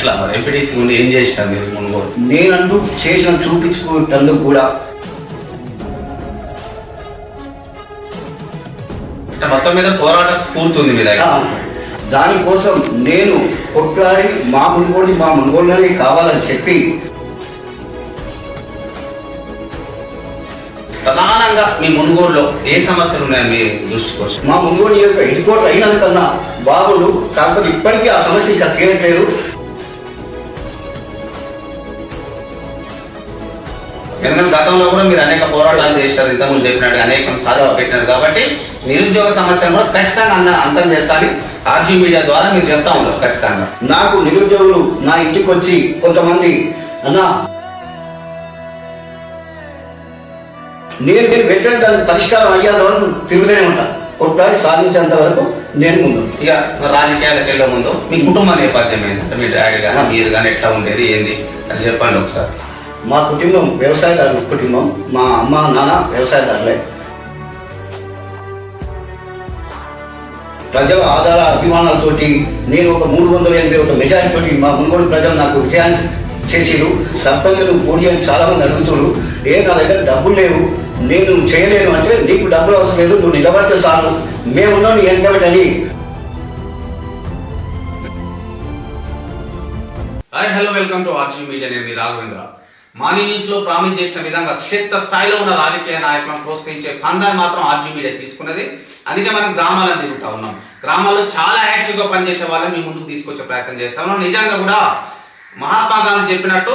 ఎట్లా మరి? ఎంపీటీసీ నుండి ఏం చేసినారు మీరు మునుగోడు నేనంటూ చేసిన చూపించుకున్నందుకు కూడా మొత్తం మీద పోరాట స్ఫూర్తి ఉంది మీ దగ్గర. దానికోసం నేను కొట్లాడి మా మునుగోడు మా మునుగోడులోనే కావాలని చెప్పి ప్రధానంగా మీ మునుగోడులో ఏ సమస్యలు ఉన్నాయని మీ దృష్టికి వచ్చి మా మునుగోడు యొక్క హెడ్ క్వార్టర్ అయినందుకన్నా బాబులు కాకపోతే ఇప్పటికీ ఆ సమస్య ఇంకా తీరట్లేదు. ఎందుకంటే గతంలో కూడా మీరు అనేక పోరాటాలు చేశారు. ఇంతకుముందు చెప్పినట్టు అనేక సాధన పెట్టినారు. కాబట్టి నిరుద్యోగ సమస్యను కూడా ఖచ్చితంగా అంతం చేస్తారని ఆర్జీ మీడియా ద్వారా మీరు చెప్తా ఉన్నారు ఖచ్చితంగా. నాకు నిరుద్యోగులు నా ఇంటికి వచ్చి కొంతమంది అన్నా నేను నేను వెంటనే దానికి పరిష్కారం అయ్యేంత వరకు తిరుగుతూనే ఉంటా. కొట్లాడి సాధించేంత వరకు నేను ముందు ఇక మరి రాజకీయాలకు వెళ్ళే ముందు మీ కుటుంబ నేపథ్యం ఏంటి? అంటే మీ డాడీ కానీ మీరు కానీ ఎట్లా ఉండేది? ఏంది? అని చెప్పండి ఒకసారి. మా కుటుంబం వ్యవసాయదారుల కుటుంబం మా అమ్మ నాన్న వ్యవసాయదారులే. ప్రజల ఆధార అభిమానాలతోటి నేను ఒక మూడు వందల ఎనభై ఒక మెజారిటీ తోటి మా మునుగోడు ప్రజలు నాకు విజయాన్ని చేసిరు సర్పంచులు పోటీ అని చాలా అడుగుతున్నారు ఏ నా దగ్గర డబ్బులు లేవు. నేను చేయలేను అంటే నీకు డబ్బులు అవసరం లేదు. నువ్వు నిలబడితే చాలు. మేమున్నాం నీ వెనకబెట్టి అని. Hi hello welcome to RG media నేను మీ రాఘవేంద్ర. మానీ న్యూస్లో ప్రామిస్ చేసిన విధంగా క్షేత్ర స్థాయిలో ఉన్న రాజకీయ నాయకులను ప్రోత్సహించే పందాన్ని మాత్రం ఆర్జీ మీడియా తీసుకున్నది. అందుకే మనం గ్రామాలను తిరుగుతా ఉన్నాం. గ్రామాల్లో చాలా యాక్టివ్గా పనిచేసే వాళ్ళని మీ ముందుకు తీసుకొచ్చే ప్రయత్నం చేస్తా. ఉన్నాం నిజంగా కూడా మహాత్మా గాంధీ చెప్పినట్టు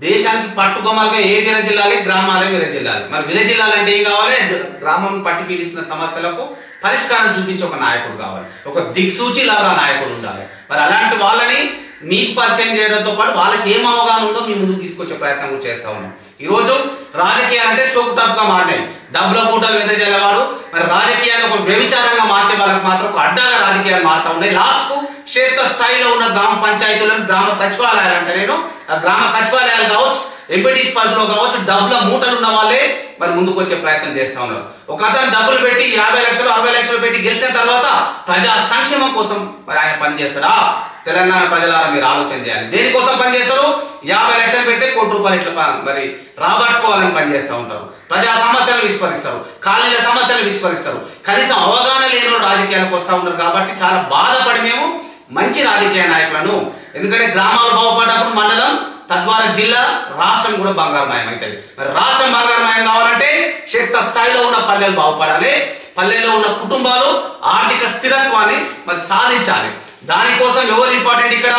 దేశానికి పట్టుకొమ్మలుగా ఏ విరజిల్లాలి గ్రామాలే విరజిల్లాలి మరి విరజిల్లాలంటే ఏం కావాలి? గ్రామం పట్టి పీడిస్తున్న సమస్యలకు పరిష్కారం చూపించే ఒక నాయకుడు కావాలి. ఒక దిక్సూచి లాగా నాయకుడు ఉండాలి. మరి అలాంటి వాళ్ళని మీకు పరిచయం చేయడంతో పాటు వాళ్ళకి ఏం అవగాహన ఉందో మీ ముందుకు తీసుకొచ్చే ప్రయత్నం కూడా చేస్తా ఉన్నాం. ఈరోజు రాజకీయాలు అంటే షోక్ టాప్గా మారినాయి. డబ్బుల మీద వెదజల్లేవాడు మరి రాజకీయాలు ఒక వ్యభిచారంగా మార్చే వాళ్ళకి మాత్రం అడ్డాగా రాజకీయాలు మారుతా ఉన్నాయి. లాస్ట్కు క్షేత్ర స్థాయిలో ఉన్న గ్రామ పంచాయతీలను గ్రామ సచివాలయాలు అంటే నేను ఆ గ్రామ సచివాలయాలు కావచ్చు ఎంపీటీస్ పార్టీలో కావచ్చు డబ్బుల మూటలు ఉన్న వాళ్ళే మరి ముందుకు వచ్చే ప్రయత్నం చేస్తా ఉన్నారు. ఒక అతను డబ్బులు పెట్టి యాభై లక్షలు అరవై లక్షలు పెట్టి గెలిచిన తర్వాత ప్రజా సంక్షేమం కోసం మరి ఆయన పనిచేస్తారా తెలంగాణ ప్రజలారా మీరు ఆలోచన చేయాలి. దేనికోసం పనిచేస్తారు యాభై లక్షలు పెడితే కోటి రూపాయలు ఇట్లా మరి రాబట్టుకోవాలని పనిచేస్తూ ఉంటారు. ప్రజా సమస్యలు విస్మరిస్తారు. కాలేజీల సమస్యలు విస్మరిస్తారు. కనీసం అవగాహన లేని రాజకీయాలకు వస్తూ ఉన్నారు కాబట్టి చాలా బాధపడి మేము మంచి రాజకీయ నాయకులను. ఎందుకంటే గ్రామాలు బాగుపడ్డప్పుడు మండలం తద్వారా జిల్లా రాష్ట్రం కూడా బంగారమయం అవుతుంది మరి రాష్ట్రం బంగారమయం కావాలంటే క్షేత్ర స్థాయిలో ఉన్న పల్లెలు బాగుపడాలి. పల్లెల్లో ఉన్న కుటుంబాలు ఆర్థిక స్థిరత్వాన్ని మరి సాధించాలి. దానికోసం ఎవరు ఇంపార్టెంట్ ఇక్కడ?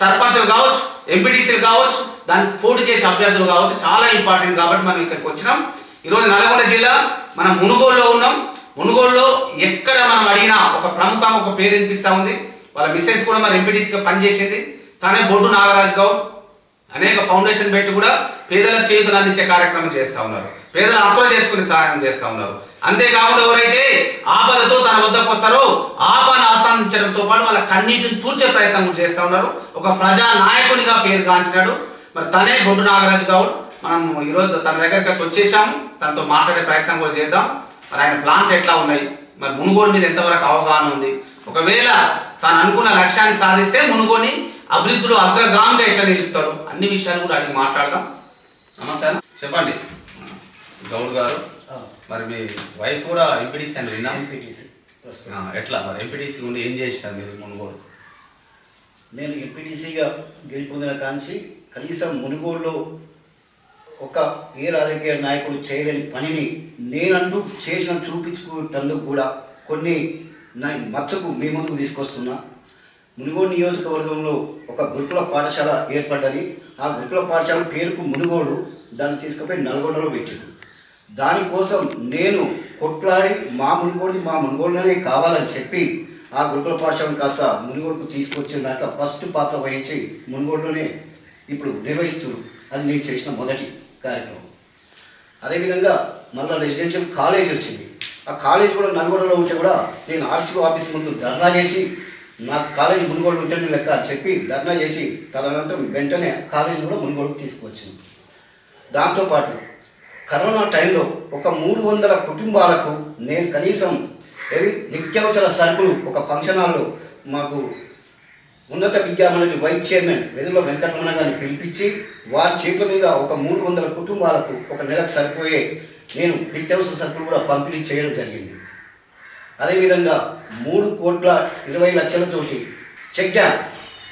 సర్పంచులు కావచ్చు ఎంపీటీసీలు కావచ్చు దానికి పోటీ చేసే అభ్యర్థులు కావచ్చు చాలా ఇంపార్టెంట్ కాబట్టి మనం ఇక్కడికి వచ్చినాం. ఈరోజు నల్గొండ జిల్లా మనం మునుగోడులో ఉన్నాం. మునుగోడులో ఎక్కడ మనం అడిగినా ఒక ప్రముఖ ఒక పేరు వినిపిస్తూ ఉంది. వాళ్ళ మిస్సెస్ కూడా మరి ఎంపీటీసీగా పనిచేసేది. తానే బొడ్డు నాగరాజ్ గౌడ్. అనేక ఫౌండేషన్ పెట్టి కూడా పేదలకు చేతులు అందించే కార్యక్రమం చేస్తా ఉన్నారు. పేదలు అప్పులు చేసుకునే సహాయం చేస్తూ ఉన్నారు. అంతేకాకుండా ఎవరైతే ఆపదతో తన వద్దకు వస్తారో ఆపద ఆసాదించడంతో పాటు వాళ్ళ కన్నీటిని తూర్చే ప్రయత్నం కూడా చేస్తా ఉన్నారు. ఒక ప్రజా నాయకునిగా పేరు గాంచినాడు. మరి తనే బొడ్డు నాగరాజు గౌడ్. మనం ఈరోజు తన దగ్గరికి వచ్చేసాము. తనతో మాట్లాడే ప్రయత్నం కూడా చేద్దాం. మరి ఆయన ప్లాన్స్ ఎట్లా ఉన్నాయి? మరి మునుగోడు మీద ఎంతవరకు అవగాహన ఉంది? ఒకవేళ తాను అనుకున్న లక్ష్యాన్ని సాధిస్తే మునుగోని అభివృద్ధిలో అగ్రగామిగా ఎట్లా నిలుపుతాడు? అన్ని విషయాలు కూడా అడిగి మాట్లాడదాం. అన్న. చెప్పండి. గౌడ్ గారు. మరి మీ వైఫ్ కూడా ఎంపీటీసీ అని విన్నాం ఆ, ఎట్లా? మరి ఎంపీటీసీ ఉండి ఏం చేసినారు మీరు మునుగోడు? నేను ఎంపీటీసీగా గెలుపొందిన కాంచి కనీసం మునుగోడులో ఒక ఏ రాజకీయ నాయకుడు చేయలేని పనిని నేనంటూ చేసిన చూపించుకున్నందుకు కూడా కొన్ని మచ్చకు మీ ముందుకు తీసుకొస్తున్నా. మునుగోడు నియోజకవర్గంలో ఒక గురుకుల పాఠశాల ఏర్పడ్డది. ఆ గురుకుల పాఠశాల పేరుకు మునుగోడు దాన్ని తీసుకుపోయి నల్గొండలో పెట్టారు దానికోసం నేను కొట్లాడి మా మునుగోడుని మా మునుగోడులోనే కావాలని చెప్పి ఆ గురుకుల పాఠశాలను కాస్త మునుగోడుకు తీసుకొచ్చిన దాంట్లో ఫస్ట్ పాత్ర వహించి మునుగోడులోనే ఇప్పుడు నిర్వహిస్తున్నారు అది నేను చేసిన మొదటి కార్యక్రమం. అదేవిధంగా మళ్ళీ రెసిడెన్షియల్ కాలేజ్ వచ్చింది ఆ కాలేజ్ కూడా నల్గొండలో ఉంటే కూడా నేను ఆర్సీఓ ఆఫీస్ ముందు ధర్నా చేసి నాకు కాలేజీ మునుగోడు ఉంటేనే లెక్క చెప్పి ధర్నా చేసి తదనంతరం వెంటనే కాలేజీ కూడా మునుగోడుకు తీసుకువచ్చింది. దాంతోపాటు కరోనా టైంలో ఒక మూడు వందల కుటుంబాలకు నేను కనీసం నిత్యావసర సరుకులు ఒక ఫంక్షన్ హాల్లో మాకు ఉన్నత విద్యామండలి వైస్ చైర్మన్ వెదుల వెంకటరమణ గారిని పిలిపించి వారి చేతుల మీద ఒక మూడు వందల కుటుంబాలకు ఒక నెలకు సరిపోయే నేను నిత్యావసర సరుకులు కూడా పంపిణీ చేయడం జరిగింది. అదేవిధంగా మూడు కోట్ల ఇరవై లక్షల తోటి చెక్ డ్యామ్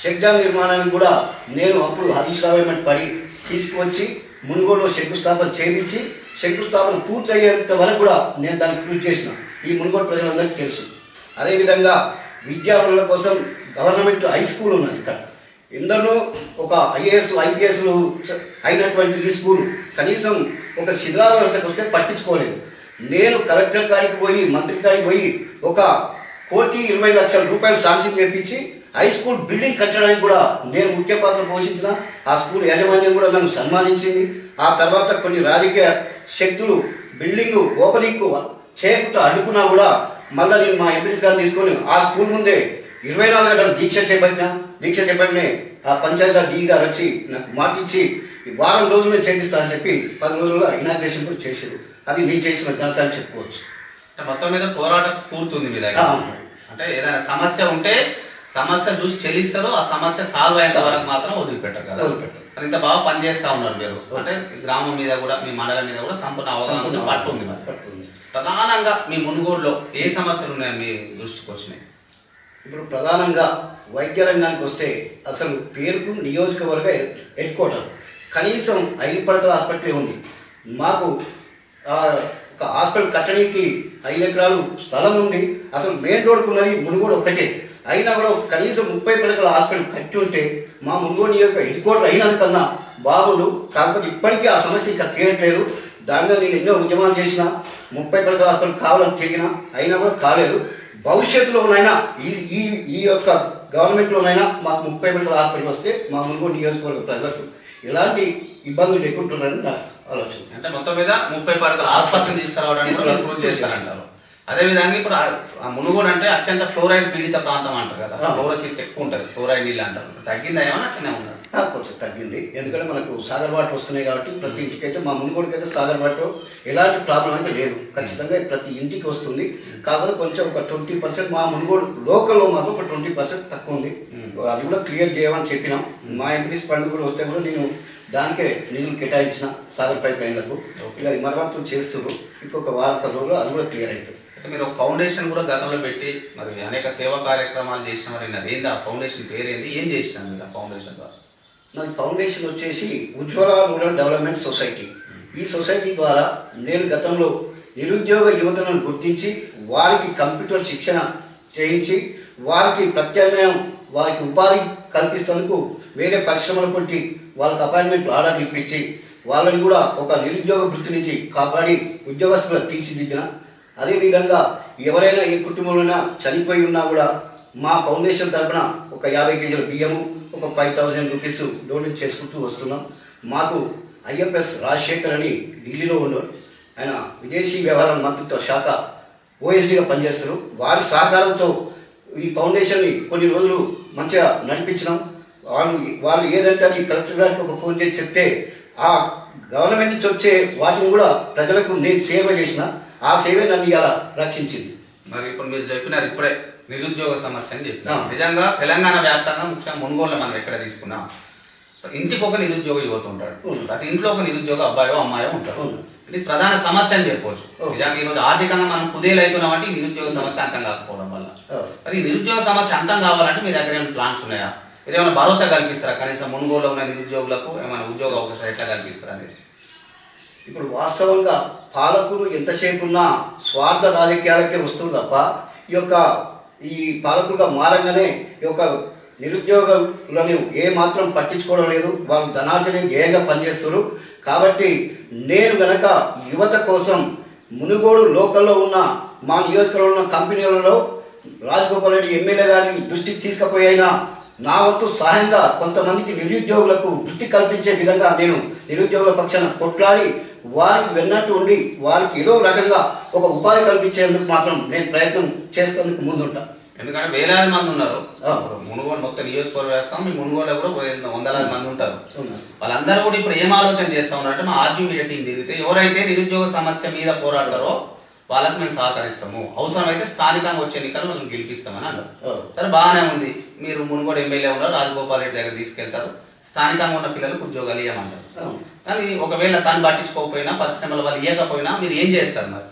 చెక్ డ్యామ్ నిర్మాణానికి కూడా నేను అప్పుడు హరీష్ రావు పడి తీసుకువచ్చి మునుగోడులో శంకుస్థాపన చేయించి శంకుస్థాపన పూర్తయ్యేంత వరకు కూడా నేను దాన్ని కృషి చేసిన. ఈ మునుగోడు ప్రజలందరికీ తెలుసు. అదేవిధంగా విద్యార్థుల కోసం గవర్నమెంట్ హై స్కూల్ ఉన్నది ఇక్కడ. ఎందరో ఒక ఐఏఎస్ ఐపీఎస్లు అయినటువంటి ఈ స్కూల్ కనీసం ఒక శిథిలా వ్యవస్థకు వస్తే పట్టించుకోలేదు. నేను కలెక్టర్ కాడికి పోయి మంత్రి కాడికి పోయి ఒక కోటి ఇరవై లక్షల రూపాయలు శాంక్షన్ చేపించి హై స్కూల్ బిల్డింగ్ కట్టడానికి కూడా నేను ముఖ్య పాత్ర పోషించిన ఆ స్కూల్ యాజమాన్యం కూడా నన్ను సన్మానించింది. ఆ తర్వాత కొన్ని రాజకీయ శక్తులు బిల్డింగ్ ఓపెనింగ్ చేయకుండా అడ్డుకున్నా కూడా మళ్ళీ నేను మా ఎంపీడీస్ గారిని తీసుకొని ఆ స్కూల్ ముందే ఇరవై నాలుగు గంటలు దీక్ష చేపట్టిన దీక్ష చేపట్టిన ఆ పంచాయతీ డీ గారు వచ్చి నాకు మాటిచ్చి ఈ వారం రోజులు నేను చేపిస్తా అని చెప్పి పది రోజుల్లో ఇనాగ్రేషన్ కూడా చేశారు. అది నేను చేసిన ఘనత అని చెప్పుకోవచ్చు. అంటే మొత్తం మీద పోరాట స్ఫూర్తి ఉంది మీ దగ్గర. అంటే ఏదైనా సమస్య ఉంటే సమస్య చూసి చెల్లిస్తారు ఆ సమస్య సాల్వ్ అయ్యేంత వరకు మాత్రం వదిలిపెట్టరు కదా. వదిలిపెట్టరు. ఇంత బాగా పనిచేస్తా ఉన్నారు మీరు. అంటే గ్రామం మీద కూడా మీ మండలం మీద కూడా సంపూర్ణ అవగాహన పట్టు ఉంది మరి. ప్రధానంగా మీ మునుగోడులో ఏ సమస్యలు ఉన్నాయని మీ దృష్టికి వచ్చినాయి? ఇప్పుడు ప్రధానంగా వైద్య రంగానికి వస్తే అసలు పేరుకు నియోజకవర్గ హెడ్ క్వార్టర్. కనీసం ఐదు పడకల హాస్పిటల్ ఉంది. మాకు ఒక హాస్పిటల్ కట్టడానికి ఐదు ఎకరాలు స్థలం ఉంది. అసలు మెయిన్ రోడ్కు ఉన్నది మునుగోడు ఒకటే అయినా కూడా కనీసం ముప్పై పడకల హాస్పిటల్ కట్టి ఉంటే మా మునుగోడు నియోజక హెడ్ క్వార్టర్ అయినందుకన్నా బాగుండు కాకపోతే ఇప్పటికీ ఆ సమస్య ఇంకా తీరట్లేదు. దాని మీద నేను ఎన్నో ఉద్యమాలు చేసిన ముప్పై పడకల హాస్పిటల్ కావాలని తిరిగిన అయినా కూడా కాలేదు. భవిష్యత్తులోనైనా ఈ ఈ ఈ యొక్క గవర్నమెంట్లోనైనా మాకు ముప్పై పడకల హాస్పిటల్ వస్తే మా మునుగోడు నియోజకవర్గ ప్రజలకు ఎలాంటి ఇబ్బందులు లేకుంటున్నారని నా ఆలోచన. అంటే మొత్తం మీద ముప్పై పడకల ఆసుపత్రిని తీసుకురావడానికి కృషి చేస్తారంటారు. అదే విధంగా ఇప్పుడు మునుగోడు అంటే అత్యంత ఫ్లోరైడ్ పీడిత ప్రాంతం అంటారు కదా. ఫ్లోరోసిస్ ఎక్కువ ఉంటుంది ఫ్లోరైడ్ నీళ్ళు అంటారు. తగ్గిందా ఏమన్నా అట్లనే ఉన్నారు నాకు కొంచెం తగ్గింది. ఎందుకంటే మనకు సాగర్ వాటర్ వస్తున్నాయి కాబట్టి ప్రతి ఇంటికి అయితే మా మునుగోడికి అయితే సాగర్ వాటర్ ఎలాంటి ప్రాబ్లం అయితే లేదు. ఖచ్చితంగా ప్రతి ఇంటికి వస్తుంది. కాకపోతే కొంచెం ఒక ట్వంటీ పర్సెంట్ మా మునుగోడు లోకల్లో మాత్రం ఒక ట్వంటీ పర్సెంట్ తక్కువ ఉంది. అది కూడా క్లియర్ చేయమని చెప్పినాం. మా ఎంపీడీస్ ఫండ్ కూడా వస్తే కూడా నేను దానికే నిధులు కేటాయించిన సాగర్ పైప్ లైన్లకు. అది మరమ్మతులు చేస్తున్నారు ఇంకొక వారం పది రోజులు అది కూడా క్లియర్ అవుతుంది మీరు ఒక ఫౌండేషన్ కూడా గతంలో పెట్టి మరి అనేక సేవా కార్యక్రమాలు చేసిన మరి ఏంది ఆ ఫౌండేషన్ పేరేంది? ఏం చేసినారు మీరు ఆ ఫౌండేషన్ ద్వారా? నాది ఫౌండేషన్ వచ్చేసి ఉజ్వల రూరల్ డెవలప్మెంట్ సొసైటీ. ఈ సొసైటీ ద్వారా నేను గతంలో నిరుద్యోగ యువతలను గుర్తించి వారికి కంప్యూటర్ శిక్షణ చేయించి వారికి ప్రత్యామ్నాయం వారికి ఉపాధి కల్పిస్తేందుకు వేరే పరిశ్రమల కొట్టి వాళ్ళకి అపాయింట్మెంట్ ఆర్డర్ ఇప్పించి వాళ్ళని కూడా ఒక నిరుద్యోగ వృత్తి నుంచి కాపాడి ఉద్యోగస్తులుగా తీర్చిదిద్దిన. అదేవిధంగా ఎవరైనా ఏ కుటుంబంలోనైనా చనిపోయి ఉన్నా కూడా మా ఫౌండేషన్ తరపున ఒక యాభై కేజీల బియ్యము ఒక ఫైవ్ థౌజండ్ రూపీస్ డొనేట్ చేసుకుంటూ వస్తున్నాం. మాకు ఐఎఫ్ఎస్ రాజశేఖర్ అని ఢిల్లీలో ఉన్నారు ఆయన విదేశీ వ్యవహారాల మంత్రిత్వ శాఖ ఓఎస్డీగా పనిచేస్తారు. వారి సహకారంతో ఈ ఫౌండేషన్ని కొన్ని రోజులు మంచిగా నడిపించినాం. వాళ్ళు వాళ్ళు ఏదంటే అది కలెక్టర్ గారికి ఒక ఫోన్ చేసి చెప్తే ఆ గవర్నమెంట్ నుంచి వచ్చే వాటిని కూడా ప్రజలకు నేను సేవ చేసిన. ఆ సేవ నన్ను ఇలా రక్షించింది. మరి ఇప్పుడు మీరు చెప్పినారు ఇప్పుడే. నిరుద్యోగ సమస్య అని చెప్పినారు ఆ. నిజంగా తెలంగాణ వ్యాప్తంగా ముఖ్యంగా మునుగోడులో మనం ఎక్కడ తీసుకున్నాం ఇంటికి ఒక నిరుద్యోగ యువత ఉంటాడు. ప్రతి ఇంట్లో ఒక నిరుద్యోగ అబ్బాయో అమ్మాయో అవును. ఇది ప్రధాన సమస్య అని చెప్పవచ్చు. నిజంగా ఈరోజు ఆర్థికంగా మనం కుదేలు అవుతున్నాం అంటే ఈ నిరుద్యోగ సమస్య అంతం కాకపోవడం వల్ల. మరి ఈ నిరుద్యోగ సమస్య అంతం కావాలంటే మీ దగ్గర ఏమైనా ప్లాన్స్ ఉన్నాయా మీరు ఏమైనా భరోసా కల్పిస్తారా కనీసం మునుగోడులో ఉన్న నిరుద్యోగులకు ఏమైనా ఉద్యోగ అవకాశాలు ఎట్లా కల్పిస్తారా అనేది ఇప్పుడు వాస్తవంగా పాలకులు ఎంతసేపు ఉన్నా స్వార్థ రాజకీయాలకే వస్తుంది తప్ప ఈ యొక్క ఈ పాలకులుగా మారంగానే ఈ యొక్క నిరుద్యోగులను ఏ మాత్రం పట్టించుకోవడం లేదు. వాళ్ళు ధనార్జనే ధ్యేయంగా పనిచేస్తారు కాబట్టి నేను గనక యువత కోసం మునుగోడు లోకల్లో ఉన్న మా నియోజకవర్గంలో ఉన్న కంపెనీలలో రాజగోపాల్ రెడ్డి ఎమ్మెల్యే గారిని దృష్టికి తీసుకుపోయినా నా వంతు సహాయంగా కొంతమందికి నిరుద్యోగులకు వృత్తి కల్పించే విధంగా నేను నిరుద్యోగుల పక్షాన కొట్లాడి వారికి వెన్నట్టు ఉండి వారికి ఏదో రకంగా ఒక ఉపాధి కల్పించేందుకు మాత్రం నేను ప్రయత్నం చేసేందుకు ముందుంటా. ఎందుకంటే వేలాది మంది ఉన్నారు. మునుగోడు మొత్తం నియోజకవర్గ వ్యాప్తం మీ మునుగోడులో కూడా వంద- వందలాది మంది ఉంటారు? వాళ్ళందరూ కూడా ఇప్పుడు ఏం ఆలోచన చేస్తా ఉన్నారంటే మా ఆర్జీ మీడియా టీం తిరిగితే ఎవరైతే నిరుద్యోగ సమస్య మీద పోరాడతారో వాళ్ళకి మేము సహకరిస్తాము. అవసరమైతే స్థానికంగా వచ్చే ఎన్నికలు మనం గెలిపిస్తామని అన్నారు. సరే బాగానే ఉంది. మీరు మునుగోడు ఎమ్మెల్యే ఉన్నారు రాజగోపాల్ రెడ్డి దగ్గర తీసుకెళ్తారు. స్థానికంగా ఉన్న పిల్లలకు ఉద్యోగాలు ఇవ్వమంటారు. కానీ ఒకవేళ తాను పట్టించుకోకపోయినా పరిశ్రమల వాళ్ళు ఇవ్వకపోయినా మీరు ఏం చేస్తారు మరి?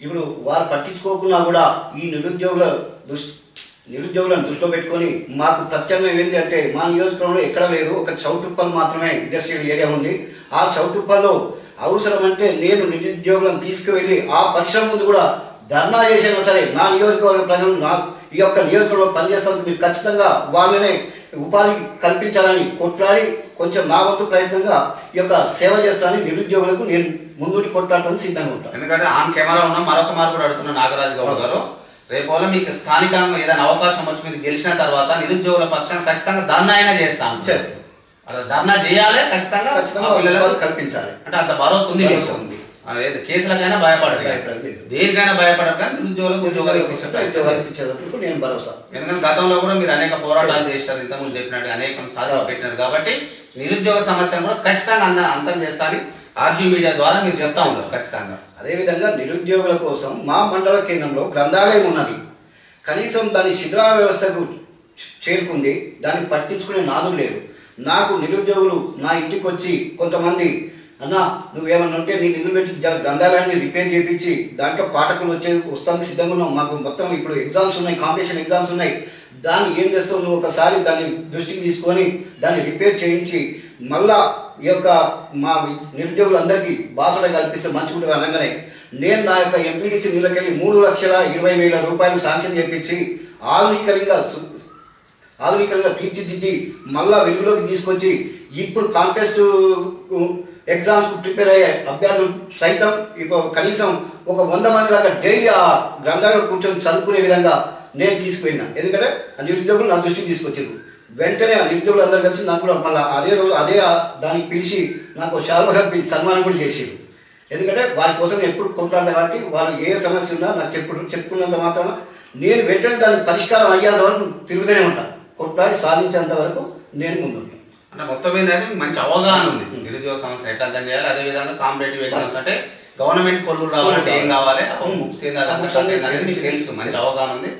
ఇప్పుడు వారు పట్టించుకోకుండా కూడా ఈ నిరుద్యోగుల దృష్టి నిరుద్యోగులను దృష్టిలో పెట్టుకొని మాకు ప్రత్యామ్నాయం ఏంటి అంటే మా నియోజకవర్గంలో ఎక్కడ లేదు ఒక చౌటుప్పల్ మాత్రమే ఇండస్ట్రియల్ ఏరియా ఉంది. ఆ చౌటుప్పల్లో అవసరం అంటే నేను నిరుద్యోగులను తీసుకువెళ్ళి ఆ పరిశ్రమ ముందు కూడా ధర్నా చేసినా సరే నా నియోజకవర్గ ప్రజలు నా ఈ యొక్క నియోజకవర్గంలో పనిచేస్తానికి మీరు ఖచ్చితంగా వాళ్ళనే ఉపాధి కల్పించాలని కొట్లాడి కొంచెం నా వంతు ప్రయత్నంగా ఈ యొక్క సేవ చేస్తానని నిరుద్యోగులకు నేను ముందుండి కొట్లాడటానికి సిద్ధంగా ఉంటాను ఎందుకంటే ఆన్ కెమెరా ఉన్న మరొక మార్పు కూడా అడుగుతున్న నాగరాజు గౌడ్ గారు రేపు వల్ల మీకు స్థానికంగా ఏదైనా అవకాశం వచ్చి మీరు గెలిచిన తర్వాత నిరుద్యోగుల పక్షాన్ని ఖచ్చితంగా ధర్నా అయినా చేస్తాను చేస్తాం. అలా ధర్నా చేయాలి ఖచ్చితంగా కల్పించాలి అంటే అంత భరోసా. ఉంది. అదేదో కేసులకైనా భయపడరు లేదు. దేనికైనా భయపడరు కానీ నిరుద్యోగులకు ఉద్యోగాలు ఇప్పించే ప్రయత్నం ఉద్యోగాలు చేస్తారు. ఇచ్చేటప్పుడు నేను భరోసా. ఎందుకంటే గతంలో కూడా మీరు అనేక పోరాటాలు చేశారు ఇంతకుముందు చెప్పినట్టు అనేకం సాధించి పెట్టినారు కాబట్టి నిరుద్యోగ సమస్యను కూడా ఖచ్చితంగా అంద అంతం చేస్తారని ఆర్జీ మీడియా ద్వారా మీరు చెప్తా ఉన్నారు ఖచ్చితంగా. అదేవిధంగా నిరుద్యోగుల కోసం మా మండల కేంద్రంలో గ్రంథాలయం ఉన్నది. కనీసం దాని శిథిలా వ్యవస్థకు చేరుకుంది దాన్ని పట్టించుకునే నాదులు లేరు నాకు నిరుద్యోగులు నా ఇంటికి వచ్చి కొంతమంది అన్నా నువ్వేమన్నా ఉంటే నేను నిధులు పెట్టి జర గ్రంథాలయాన్ని రిపేర్ చేయించి దాంట్లో పాఠకులు వచ్చే వస్తానికి సిద్ధంగా ఉన్నాం మాకు మొత్తం ఇప్పుడు ఎగ్జామ్స్ ఉన్నాయి కాంపిటీషన్ ఎగ్జామ్స్ ఉన్నాయి. దాన్ని ఏం చేస్తావు? నువ్వు ఒకసారి దాన్ని దృష్టికి తీసుకొని దాన్ని రిపేర్ చేయించి మళ్ళా ఈ యొక్క మా నిరుద్యోగులందరికీ బాసడ కల్పిస్తే మంచిగుంటుంది అనగానే నేను నా యొక్క ఎంపీటీసీ నిలకెళ్ళి మూడు లక్షల ఇరవై వేల రూపాయలు శాంక్షన్ చేపించి ఆధునికంగా ఆధునికంగా తీర్చిదిద్ది మళ్ళా వెలుగులోకి తీసుకొచ్చి ఇప్పుడు కాంటెస్ట్ ఎగ్జామ్స్కు ప్రిపేర్ అయ్యే అభ్యర్థులు సైతం ఇప్పుడు కనీసం ఒక వంద మంది దాకా డైలీ ఆ గ్రంథాలను కూర్చొని చదువుకునే విధంగా నేను తీసుకుపోయినా. ఎందుకంటే ఆ నిరుద్యోగులు నా దృష్టికి తీసుకొచ్చారు వెంటనే ఆ నిరుద్యోగులు అందరూ కలిసి నాకు కూడా మళ్ళీ అదే రోజు అదే దానికి పిలిచి నాకు శాల్వ సన్మానం కూడా చేసేది ఎందుకంటే వారి కోసం ఎప్పుడు కొట్లాడదు కాబట్టి వాళ్ళు ఏ సమస్య ఉన్నా నాకు చెప్పుడు చెప్పుకున్నంత మాత్రం నేను వెంటనే దానికి పరిష్కారం అయ్యేంత వరకు తిరుగుతూనే ఉంటాను కొట్లాడి సాధించేంత వరకు నేను ముందుంటాను అంటే మొత్తం మీద అయితే మీకు మంచి అవగాహన ఉంది. నిరుద్యోగ సమస్య ఎట్లా అర్థం చేయాలి అదే విధంగా కాంపిటేటివ్ ఎగ్జామ్స్ అంటే గవర్నమెంట్ కొలువులు రావాలంటే ఏం కావాలి. బుక్స్ ఏంది కాదు అనేది మీకు తెలుసు మంచి అవగాహన ఉంది.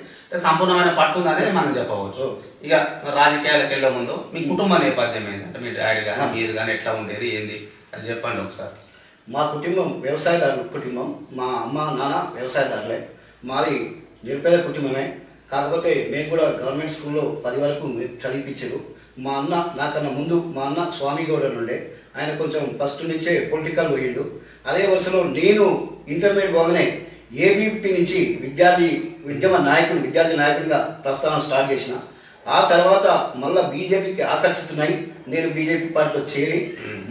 సంపూర్ణమైన పట్టు ఉంది అనేది మనం చెప్పవచ్చు. ఇక రాజకీయాలకు వెళ్ళే ముందు మీ కుటుంబ నేపథ్యం ఏంటి? అంటే మీ డాడీ కానీ మీరు కానీ ఎట్లా ఉండేది ఏంది? అది చెప్పండి ఒకసారి. మా కుటుంబం వ్యవసాయదారుల కుటుంబం మా అమ్మ నాన్న వ్యవసాయదారులే. మాది నిరుపేద కుటుంబమే. కాకపోతే మేము కూడా గవర్నమెంట్ స్కూల్లో పది వరకు చదివించారు మా అన్న నాకన్నా ముందు మా అన్న స్వామి గౌడ నుండే ఆయన కొంచెం ఫస్ట్ నుంచే పొలిటికల్ పోయిండు. అదే వరుసలో నేను ఇంటర్మీడియట్ బాగానే ఏబీపీ నుంచి విద్యార్థి ఉద్యమ నాయకుని విద్యార్థి నాయకునిగా ప్రస్థానం స్టార్ట్ చేసిన. ఆ తర్వాత మళ్ళా బీజేపీకి ఆకర్షితున్నాయి నేను బీజేపీ పార్టీలో చేరి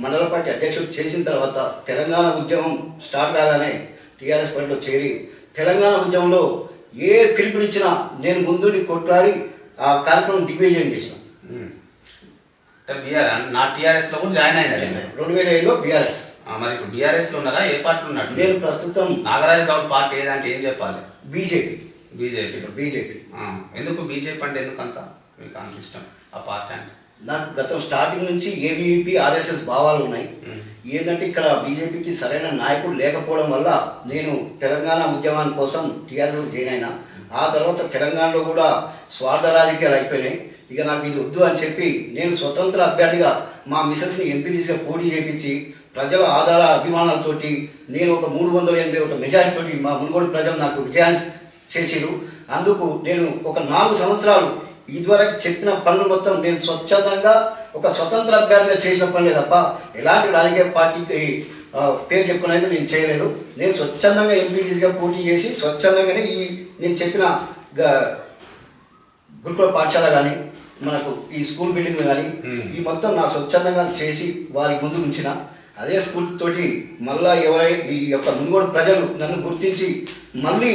మండల పార్టీ అధ్యక్షుడు చేసిన తర్వాత తెలంగాణ ఉద్యమం స్టార్ట్ కాగానే టీఆర్ఎస్ పార్టీలో చేరి తెలంగాణ ఉద్యమంలో ఏ పిలుపునిచ్చినా నేను ముందుని కొట్లాడి ఆ కార్యక్రమం దిగ్విజయం చేసిన. అంటే బీఆర్ నా టీఆర్ఎస్లో కూడా జాయిన్ అయినారు రెండు వేల ఏడులో బీఆర్ఎస్ మరి ఇప్పుడు బీఆర్ఎస్లో ఉన్నారా ఏ పార్టీలో ఉన్నట్టు? నేను ప్రస్తుతం నాగరాజు గౌడ్ పార్టీ ఏదంటే ఏం చెప్పాలి? బీజేపీ. బీజేపీ. బీజేపీ. ఎందుకు బీజేపీ అంటే ఎందుకు అంత మీకు అంత ఇష్టం ఆ పార్టీ అంటే. నాకు గతం స్టార్టింగ్ నుంచి ఏబీవీపీ ఆర్ఎస్ఎస్ భావాలు ఉన్నాయి. ఏంటంటే ఇక్కడ బీజేపీకి సరైన నాయకుడు లేకపోవడం వల్ల నేను తెలంగాణ ఉద్యమాని కోసం టీఆర్ఎస్ జాయిన్ అయినా. ఆ తర్వాత తెలంగాణలో కూడా స్వార్థ రాజకీయాలు అయిపోయినాయి. ఇక నాకు ఇది వద్దు అని చెప్పి నేను స్వతంత్ర అభ్యర్థిగా మా మిసెస్ని ఎంపీటీసీగా పోటీ చేయించి ప్రజల ఆధార అభిమానాలతోటి నేను ఒక మూడు వందల ఎనభై ఒక మెజారిటీతోటి మా మునుగోడు ప్రజలు నాకు విజయాన్ని చేసిరు అందుకు నేను ఒక నాలుగు సంవత్సరాలు ఇదివరకు చెప్పిన పనులు మొత్తం నేను స్వచ్ఛందంగా ఒక స్వతంత్ర అభ్యర్థిగా చేసిన పనులే తప్ప ఎలాంటి రాజకీయ పార్టీకి పేరు చెప్పుకునేది నేను చేయలేదు. నేను స్వచ్ఛందంగా ఎంపీటీసీగా పోటీ చేసి స్వచ్ఛందంగానే ఈ నేను చెప్పిన గ- గురుకుల పాఠశాల కానీ మనకు ఈ స్కూల్ బిల్డింగ్ కానీ. ఈ మొత్తం నా స్వచ్ఛందంగా చేసి వారి ముందు ఉంచిన అదే స్ఫూర్తితోటి మళ్ళా ఎవరై ఈ యొక్క మునుగోడు ప్రజలు నన్ను గుర్తించి మళ్ళీ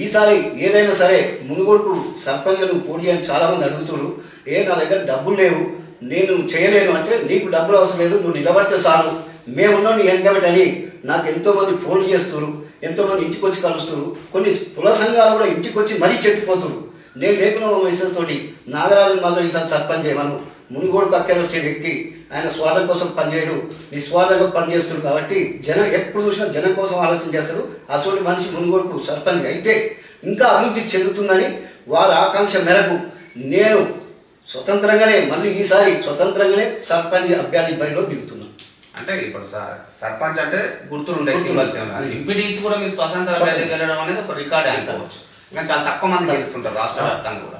ఈసారి ఏదైనా సరే మునుగోడుకు సర్పంచ్గా నువ్వు పోటీ అని చాలామంది అడుగుతున్నారు ఏ నా దగ్గర డబ్బులు లేవు నేను చేయలేను అంటే నీకు డబ్బులు అవసరం లేదు నువ్వు నిలబడితే చాలు మేమున్నాం నీ వెనకబెట్టి అని నాకు ఎంతోమంది ఫోన్లు చేస్తున్నారు ఎంతోమంది ఇంటికి వచ్చి కలుస్తున్నారు కొన్ని కుల సంఘాలు కూడా ఇంటికి వచ్చి మరీ చెప్పిపోతున్నారు నేను మా మిస్సెస్ తోటి. నాగరాజు మాత్రం ఈసారి సర్పంచ్ చేయమను. మునుగోడు పక్కన వచ్చే వ్యక్తి. ఆయన స్వార్థం కోసం పనిచేయడు. నిస్వార్థంగా పనిచేస్తాడు కాబట్టి జనం ఎప్పుడు చూసినా జనం కోసం ఆలోచన చేస్తాడు. అసలు మనిషి మునుగోడుకు సర్పంచ్ అయితే ఇంకా అభివృద్ధి చెందుతుందని వారి ఆకాంక్ష మేరకు నేను స్వతంత్రంగానే మళ్ళీ ఈసారి స్వతంత్రంగానే సర్పంచ్ అభ్యర్థి బరిలో దిగుతున్నాను అంటే ఇప్పుడు సర్పంచ్ అంటే గుర్తులు. సింబల్స్ ఎంపీటీసీ కూడా మీకు స్వతంత్ర వెళ్ళడం అనేది ఒక రికార్డ్ అనుకోవచ్చు. ఇంకా చాలా తక్కువ మంది గెలుస్తుంటారు రాష్ట్ర వ్యాప్తంగా కూడా.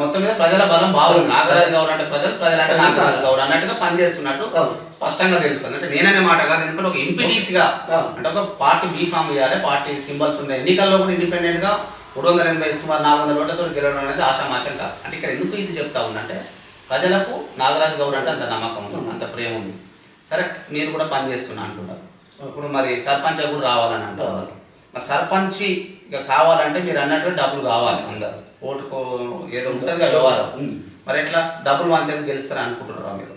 మొత్తం మీద ప్రజల బలం బాగుంది. నాగరాజు గౌడ్ అంటే ప్రజలు ప్రజలు అంటే నాగరాజు గౌడ్ అన్నట్టుగా పనిచేస్తున్నట్టు. స్పష్టంగా తెలుస్తుంది. అంటే నేననే మాట కాదు ఎందుకంటే ఒక ఎంపీటీసీగా. అంటే ఒక పార్టీ బీఫామ్ చేయాలి పార్టీ సింబల్స్ ఉన్నాయి ఎన్నికల్లో కూడా ఇండిపెండెంట్గా మూడు వందల ఎనభై సుమారు నాలుగు వందల ఓట్లతో గెలవడం అనేది ఆశామాషం కాదు. అంటే ఇక్కడ ఎందుకు ఇది చెప్తా ఉందంటే ప్రజలకు నాగరాజు గౌడ్ అంటే అంత నమ్మకం ఉంది అంత ప్రేమ ఉంది. సరే మీరు కూడా పని చేస్తున్నా అంటున్నారు. ఇప్పుడు మరి సర్పంచ్ కూడా రావాలని అంటున్నారు. మరి సర్పంచ్ ఇక కావాలంటే మీరు అన్నట్టు డబ్బులు కావాలి అందరు. ఓటుకు ఏదో ఉంటుంది కదా వ్యవహారం. మరి ఎట్లా? డబ్బులు మంచిగా గెలుస్తారని అనుకుంటున్నారా మీరు?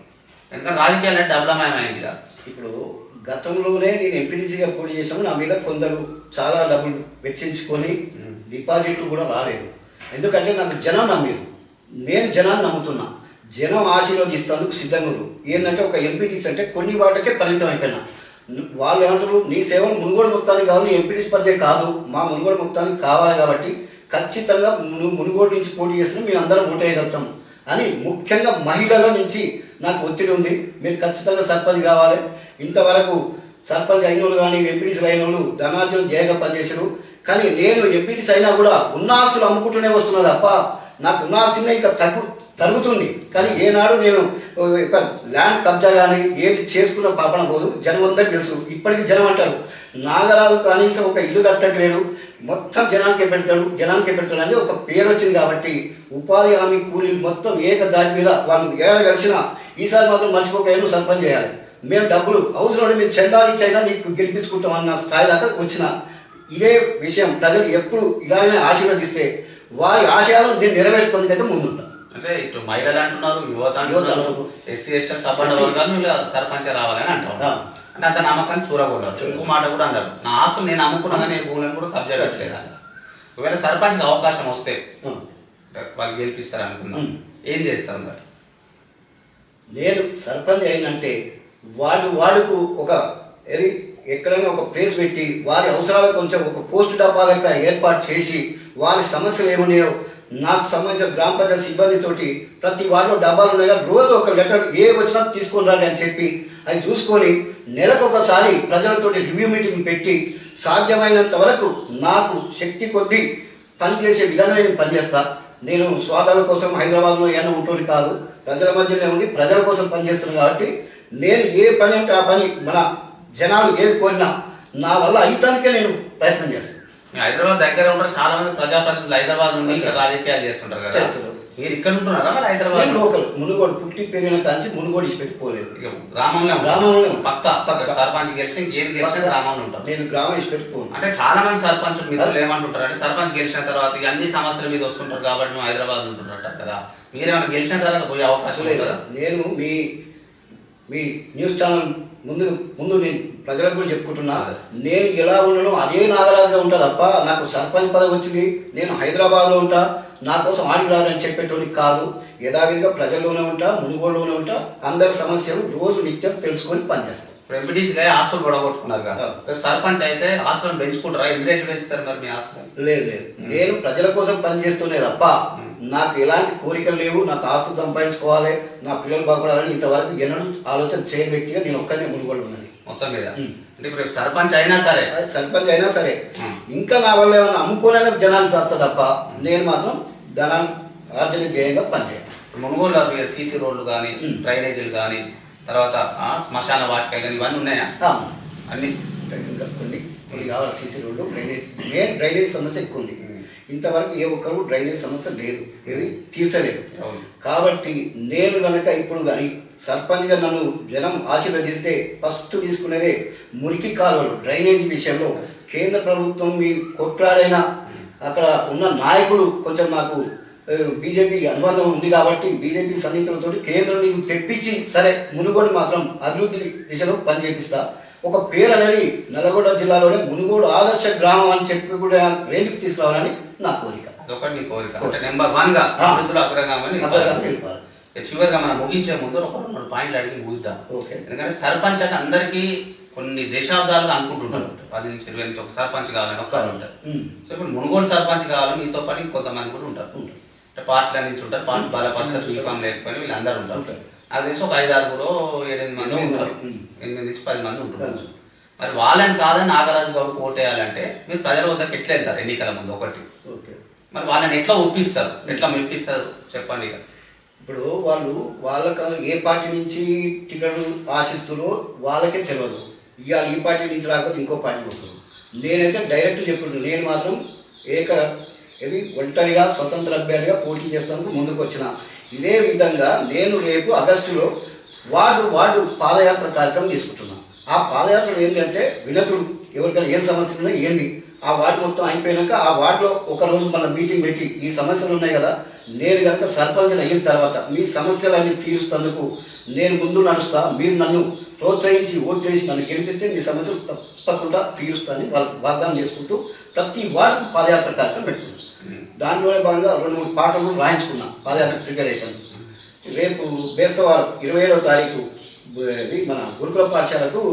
ఎందుకంటే రాజకీయాలు అంటే డబ్బులమయమైంది కదా. ఇప్పుడు గతంలోనే నేను ఎంపీడీసీగా పోటీ చేసాము నా మీద కొందరు చాలా డబ్బులు వెచ్చించుకొని. డిపాజిట్లు కూడా రాలేదు. ఎందుకంటే నాకు జనం నమ్మిరు. నేను జనాన్ని నమ్ముతున్నా. జనం ఆశీర్వదిస్తేందుకు సిద్ధంగా. ఏంటంటే ఒక ఎంపీటీసీ అంటే కొన్ని వాటికే పరిమితం అయిపోయినా. వాళ్ళు ఏమంటారు నీ సేవలు మునుగోడు మొత్తానికి కావాలి ఎంపీటీ ఎంపీటీసీ కాదు మా మునుగోడు మొత్తానికి కావాలి కాబట్టి ఖచ్చితంగా మునుగోడు నుంచి పోటీ చేసిన మేము అందరం ఓటేయగలుగుతాం. అని ముఖ్యంగా మహిళల నుంచి నాకు ఒత్తిడి ఉంది. మీరు ఖచ్చితంగా సర్పంచ్ కావాలి. ఇంతవరకు సర్పంచ్ అయిన వాళ్ళు కానీ ఎంపీటీసీలు అయిన వాళ్ళు ధనార్జన జయగా పనిచేశారు. కానీ నేను ఎంపీటీసీ అయినా కూడా ఉన్న ఆస్తులు అమ్ముకుంటూనే వస్తున్నా తప్ప నాకు ఉన్న ఆస్తినే ఇంకా తగ్గు తరుగుతుంది. కానీ ఏనాడు నేను ఒక ల్యాండ్ కబ్జా కానీ ఏది చేసుకున్న పాపన పోదు. జనం అందరికి తెలుసు. ఇప్పటికీ జనం అంటారు నాగరాజు కనీసం ఒక ఇల్లు కట్టట్లేడు. మొత్తం జనానికే పెడతాడు జనానికే పెడతాడు అనేది ఒక పేరు వచ్చింది కాబట్టి ఉపాధి హామీ కూలీలు మొత్తం ఏక దాని మీద వాళ్ళు ఏడ కలిసినా ఈసారి మాత్రం మర్చిపోక సర్పంచ్ చేయాలి. మేము డబ్బులు అవసరం మేము చందాలు ఇచ్చైనా నీకు గెలిపించుకుంటాం అన్న స్థాయి దాకా వచ్చిన ఇదే విషయం. ప్రజలు ఎప్పుడు ఇలాగనే ఆశీర్వదిస్తే వారి ఆశయాలను నేను నెరవేర్చడానికి అయితే ముందుంటాను అంటే ఇటు మహిళలు అంటున్నారు యువత అంటున్నారు. ఎస్సీ ఎస్టీ సబ్బండ. వర్గాలు వీళ్ళు సర్పంచ్ రావాలని అంటారు. అంటే అంత నమ్మకాన్ని చూరగొట్టారు ఇంకో మాట కూడా అన్నారు నా ఆస్తులు నేను అమ్ముకున్నాగా నేను భూములను కూడా కబ్జా పెట్టలేదు అన్నారు. ఒకవేళ సర్పంచ్కి అవకాశం వస్తే. వాళ్ళు గెలిపిస్తారు అనుకుందాం. ఏం చేస్తారు మరి నేను సర్పంచ్ అయినంటే వాళ్ళు వాళ్ళకు ఒక ఏది ఎక్కడైనా ఒక ప్లేస్ పెట్టి వారి అవసరాలకు కొంచెం ఒక పోస్ట్ డబ్బా లెక్క ఏర్పాటు చేసి వారి సమస్యలు ఏమున్నాయో నాకు సంబంధించిన గ్రామ పంచాయతీ సిబ్బందితోటి ప్రతి వార్డులో డబ్బాలు ఉన్నాయి రోజు ఒక లెటర్ ఏ వచ్చినా తీసుకొని రండి అని చెప్పి అది చూసుకొని నెలకు ఒకసారి ప్రజలతోటి రివ్యూ మీటింగ్ పెట్టి సాధ్యమైనంత వరకు నాకు శక్తి కొద్దీ పనిచేసే విధంగా నేను పనిచేస్తా. నేను స్వార్థాల కోసం హైదరాబాద్లో ఏమైనా ఉంటుంది కాదు. ప్రజల మధ్యలో ఉండి ప్రజల కోసం పనిచేస్తున్నాను కాబట్టి నేను ఏ పని అంటే ఆ పని మన జనాలు ఏది కోరినా నా వల్ల అయితానికే నేను ప్రయత్నం చేస్తాను హైదరాబాద్ దగ్గర ఉంటారు చాలా మంది ప్రజాప్రతినిధులు హైదరాబాద్ నుండి ఇక్కడ రాజకీయాలు చేస్తుంటారు కదా. చేస్తారు. మీరు ఇక్కడ ఉంటున్నారా మరి హైదరాబాద్? లోకల్ మునుగోడు పుట్టి పెరిగిన కాంచి మునుగోడు ఇచ్చిపెట్టి పోలేదు ఇక గ్రామంలో ఉంటాం. పక్క పక్క. సర్పంచ్ గెలిచి ఏది గెలిచినా గ్రామంలో ఉంటారు. నేను గ్రామం ఇచ్చిపెట్టి పోను అంటే చాలా మంది సర్పంచ్ మిత్రులు ఏమంటుంటారు అంటే సర్పంచ్ గెలిచిన తర్వాత అన్ని సమస్యల మీద వస్తుంటారు కాబట్టి మేము హైదరాబాద్ ఉంటుంటారు కదా. మీరేమైనా గెలిచిన తర్వాత పోయే అవకాశం లేదు. కదా నేను మీ మీ న్యూస్ ఛానల్ ముందు ముందు నేను ప్రజలకు కూడా చెప్పుకుంటున్నా. నేను ఎలా ఉన్నానో అదే నాగరాజుగా ఉంటా తప్ప నాకు సర్పంచ్ పదవి వచ్చింది నేను హైదరాబాద్లో ఉంటా నా కోసం ఆడికి రాదని చెప్పేటోనికి కాదు. యథావిధిగా ప్రజల్లోనే ఉంటా మునుగోడులోనే ఉంటా అందరి సమస్యలు రోజు నిత్యం తెలుసుకొని పనిచేస్తాను ఇప్పుడు ఎంపీటీసీగా ఆస్తులు గొడగొట్టుకున్నారు కదా. సర్పంచ్ అయితే ఆస్తులను పెంచుకుంటారా? ఎన్ని పెంచుతారు మరి మీ ఆస్తులు లేదు లేదు. నేను ప్రజల కోసం పనిచేస్తూనే తప్ప నాకు ఎలాంటి కోరికలు లేవు నాకు ఆస్తు సంపాదించుకోవాలి నా పిల్లలు బాగుపడాలని ఇంతవరకు ఎన్నడూ ఆలోచన చేయని వ్యక్తిగా నేను ఒక్కనే మునుగోడు ఉన్నది మొత్తం మీద. అంటే ఇప్పుడు సర్పంచ్ అయినా సరే. అది సర్పంచ్ అయినా సరే. ఇంకా నా వల్ల ఏమైనా అమ్ముకోలేని జనాలు చేస్తా తప్ప నేను మాత్రం ధనాన్ని ఆర్జన ధ్యేయంగా పనిచేయాలి మునుగోలు సీసీ రోడ్లు కానీ. డ్రైనేజీలు కానీ తర్వాత శ్మశాన వాటికలు కానీ ఇవన్నీ ఉన్నాయా? అన్ని? కొన్ని కొన్ని కావాలి సీసీ రోడ్లు డ్రైనేజ్ మెయిన్ డ్రైనేజ్ సమస్య ఎక్కువ ఉంది. ఇంతవరకు ఏ ఒక్కరు డ్రైనేజ్ సమస్య లేదు ఇది తీర్చలేదు. కాబట్టి నేను గనక ఇప్పుడు కానీ సర్పంచ్గా నన్ను జనం ఆశీర్వదిస్తే ఫస్ట్ తీసుకునేదే మురికి కాలువలు డ్రైనేజీ విషయంలో. కేంద్ర ప్రభుత్వం మీ కొట్లాడైనా అక్కడ ఉన్న నాయకుడు కొంచెం నాకు బీజేపీ అనుబంధం ఉంది కాబట్టి బీజేపీ సన్నిహితులతో కేంద్రం నీకు తెప్పించి సరే మునుగోడు మాత్రం అభివృద్ధి దిశలో పని చేపిస్తా ఒక పేరు అనేది నల్గొండ జిల్లాలోనే మునుగోడు ఆదర్శ గ్రామం అని చెప్పి కూడా రేంజ్కి తీసుకురావాలని నా కోరిక. అదొకటి కోరిక. అంటే నెంబర్. అభివృద్ధిలో అగ్రగామని చివరిగా మనం ముగించే ముందు ఒక రెండు పాయింట్లు అడిగి ముగిద్దాం. ఎందుకంటే సర్పంచ్ అంటే అందరికీ కొన్ని దశాబ్దాలుగా అనుకుంటుంటారు. పది నుంచి ఇరవై నుంచి ఒక సర్పంచ్ కావాలని ఒక ఉంటారు. సో ఇప్పుడు మునుగోడు సర్పంచ్ కావాలని మీతో పాటు కొంతమంది కూడా ఉంటారు. అంటే పార్టీల నుంచి ఉంటారు. పార్టీ బలపరచరు యూనిఫామ్ లేకపోయినా వీళ్ళందరూ ఉంటారు. అది తెలిసి ఒక ఐదు ఆరుగురు ఎనిమిది మంది. ఉంటారు. ఎనిమిది నుంచి పది మంది ఉంటారు. మరి వాళ్ళని కాదని నాగరాజు గౌడ్ ఓటేయాలంటే మీరు ప్రజల వద్దకు ఎట్లా వెళ్తారు? ఎన్నికల ముందు ఒకటి. మరి వాళ్ళని ఎట్లా ఒప్పిస్తారు? ఎట్లా మెప్పిస్తారు? చెప్పండి ఇక. ఇప్పుడు వాళ్ళు వాళ్ళకు ఏ పార్టీ నుంచి టికెట్ ఆశిస్తారో వాళ్ళకే తెలియదు ఇవాళ ఈ పార్టీ నుంచి రాకపోతే ఇంకో పార్టీ వస్తుంది నేనైతే డైరెక్ట్ చెప్తున్నాను నేను మాత్రం ఏక ఇది ఒంటరిగా స్వతంత్ర అభ్యర్థిగా పోటీ చేస్తాను ముందుకు వచ్చిన. ఇదే విధంగా నేను రేపు ఆగస్టులో వార్డు వార్డు పాదయాత్ర కార్యక్రమం తీసుకుంటున్నాను ఆ పాదయాత్రలు ఏంటంటే వినతుడు. ఎవరికైనా ఏం సమస్యలు ఉన్నాయి ఏంది? ఆ వార్డు మొత్తం అయిపోయినాక ఆ వార్డులో ఒక రోజు మన మీటింగ్ పెట్టి ఈ సమస్యలు ఉన్నాయి కదా నేను కనుక సర్పంచ్ అయిన తర్వాత మీ సమస్యలన్నీ తీరుస్తందుకు నేను ముందు నడుస్తా మీరు నన్ను ప్రోత్సహించి ఓటు చేసి నన్ను గెలిపిస్తే మీ సమస్యలు తప్పకుండా తీరుస్తానని వాళ్ళు వాగ్దానం చేసుకుంటూ ప్రతి వార్డుకు పాదయాత్ర కార్యక్రమం పెట్టుకున్నాను. దాంట్లోనే భాగంగా రెండు మూడు పాటలు రాయించుకున్నా పాదయాత్ర ట్రిగర్ అవుతాను రేపు బేస్తవారం ఇరవై ఏడవ తారీఖు మన గురుకుల పాఠశాలకు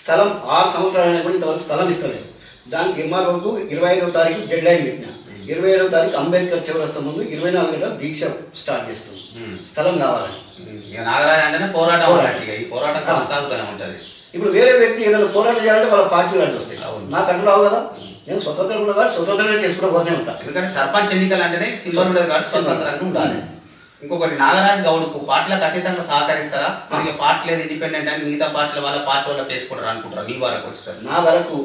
స్థలం ఆరు సంవత్సరాలైనా కూడా ఇంతవరకు స్థలం ఇస్తలేదు. దానికి ఎంఆర్ఓకు ఇరవై ఐదవ తారీఖు డెడ్ లైన్ పెట్టిన. ఇరవై ఏడవ తారీఖు అంబేద్కర్ చౌరస్తా ముందు ఇరవై నాలుగు గంటల దీక్ష స్టార్ట్ చేస్తుంది. స్థలం కావాలని ఇక నాగరాజు అంటేనే పోరాటం పోరాటం. అన్నట్టు ఇక ఈ పోరాటం కొనసాగుతూనే ఉంటది. ఇప్పుడు వేరే వ్యక్తి ఏదైనా పోరాటం చేయాలంటే వాళ్ళ పార్టీలు అడ్డు వస్తాయి. నాకు అడ్డు రావు కదా. నేను స్వతంత్రంగా ఉన్నా కాబట్టి స్వతంత్రంగా చేసుకుంటూ పోతూనే ఉంటాను ఎందుకంటే సర్పంచ్ ఎన్నికలు అంటేనే సింబల్ ఉండదు కాబట్టి స్వతంత్రంగా ఉండాలి. ఇంకొకటి నాగరాజు గౌడ్కు పార్టీలకు అతీతంగా సహకరిస్తారా? మరి పార్టీ లేదు ఇండిపెండెంట్ అని మిగతా పార్టీల వాళ్ళ పార్టీ వాళ్ళకి వేసుకుంటారు అనుకుంటారు? మీ వరకు వచ్చేసరికి. నా వరకు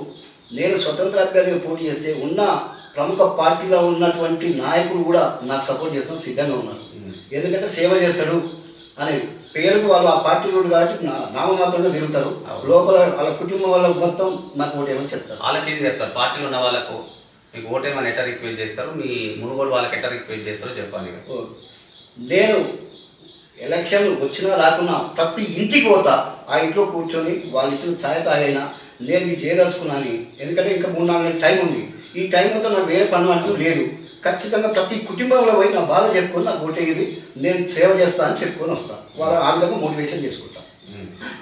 నేను స్వతంత్ర అభ్యర్థిగా పోటీ చేస్తే ఉన్న ప్రముఖ పార్టీలో ఉన్నటువంటి నాయకులు కూడా నాకు సపోర్ట్ చేస్తాం సిద్ధంగా ఉన్నారు. ఎందుకంటే సేవ చేస్తాడు అనే పేరుకు వాళ్ళు ఆ పార్టీలో ఉన్నారు కాబట్టి నా- నామమాత్రంగా తిరుగుతారు. లోపల వాళ్ళ కుటుంబం వాళ్ళకు మొత్తం నాకు ఒకటి ఏమని చెప్తారు. వాళ్ళకి ఏం చెప్తారు. పార్టీలో ఉన్న వాళ్ళకు మీకు ఓటేమని ఎట్లా రిక్వెస్ట్ చేస్తారు? మీ మునుగోడు వాళ్ళకి ఎట్లా రిక్వెస్ట్ చేస్తారో. ఓ, నేను ఎలక్షన్ వచ్చినా రాకున్నా ప్రతి ఇంటికి పోతా. ఆ ఇంట్లో కూర్చొని వాళ్ళు ఇచ్చిన ఛాయ్ తాగైనా నేను ఇది చేయదలుచుకున్నాను. ఎందుకంటే ఇంకా మూడు నాలుగు నెలల టైం ఉంది. ఈ టైం మొత్తం నాకు వేరే పన్ను అంటూ లేదు. ఖచ్చితంగా ప్రతి కుటుంబంలో పోయి నా బాధ చెప్పుకొని నాకు ఓటేది నేను సేవ చేస్తా అని చెప్పుకొని వస్తాను వాళ్ళ ఆ విధంగా మోటివేషన్ చేసుకుంటాను.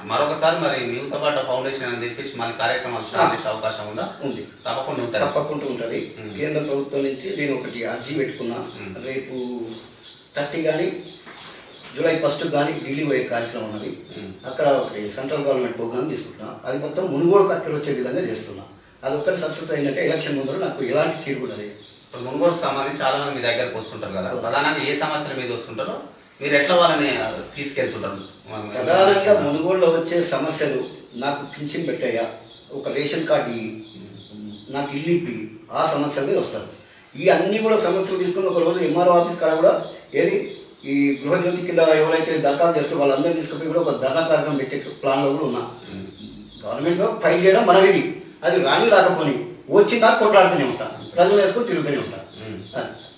మరొకసారి మరి మీతో పాటు ఫౌండేషన్ అని తెప్పించి మళ్ళీ కార్యక్రమాలు స్టార్ట్ చేసే అవకాశం ఉందా? ఉంది. తప్పకుండా ఉంటుంది. తప్పకుండా ఉంటుంది. కేంద్ర ప్రభుత్వం నుంచి నేను ఒకటి అర్జీ పెట్టుకున్నా. రేపు థర్టీ కానీ జూలై ఫస్ట్ కానీ ఢిల్లీ పోయే కార్యక్రమం ఉన్నది. అక్కడ ఒకటి సెంట్రల్ గవర్నమెంట్ ప్రోగ్రామ్ తీసుకుంటున్నా. అది మొత్తం మునుగోడు అక్కడ వచ్చే విధంగా చేస్తున్నా. అది ఒక్కటి సక్సెస్ అయిందంటే ఎలక్షన్ ముందర నాకు ఎలాంటి తీరుకున్నది ఇప్పుడు మునుగోడుకు సంబంధించి చాలా మంది మీ దగ్గరకు వస్తుంటారు కదా. ప్రధానంగా ఏ సమస్యల మీద వస్తుంటారో మీరు ఎట్లా వాళ్ళని తీసుకెళ్తుంటారు? ప్రధానంగా మునుగోడులో వచ్చే సమస్యలు నాకు పింఛన్ పెట్టాయా. ఒక రేషన్ కార్డు నాకు ఇల్లు ఇప్పి. ఆ సమస్యల మీద వస్తారు. ఈ అన్ని కూడా సమస్యలు తీసుకుని ఒక రోజు ఎంఆర్ఓ ఆఫీస్ కాడ కూడా ఏది? ఈ గృహజ్యోతి కింద ఎవరైతే దరఖాస్తు చేస్తారో వాళ్ళందరినీ తీసుకుపోయి కూడా ఒక ధర్నా కార్యక్రమం పెట్టే ప్లాన్లో కూడా ఉన్నా. గవర్నమెంట్లో ఫైట్ చేయడం మనవిది అది రాని రాకపోని వచ్చిందా కొట్లాడుతూనే ఉంటాను ప్రజలు వేసుకొని తిరుగుతూనే ఉంటాను.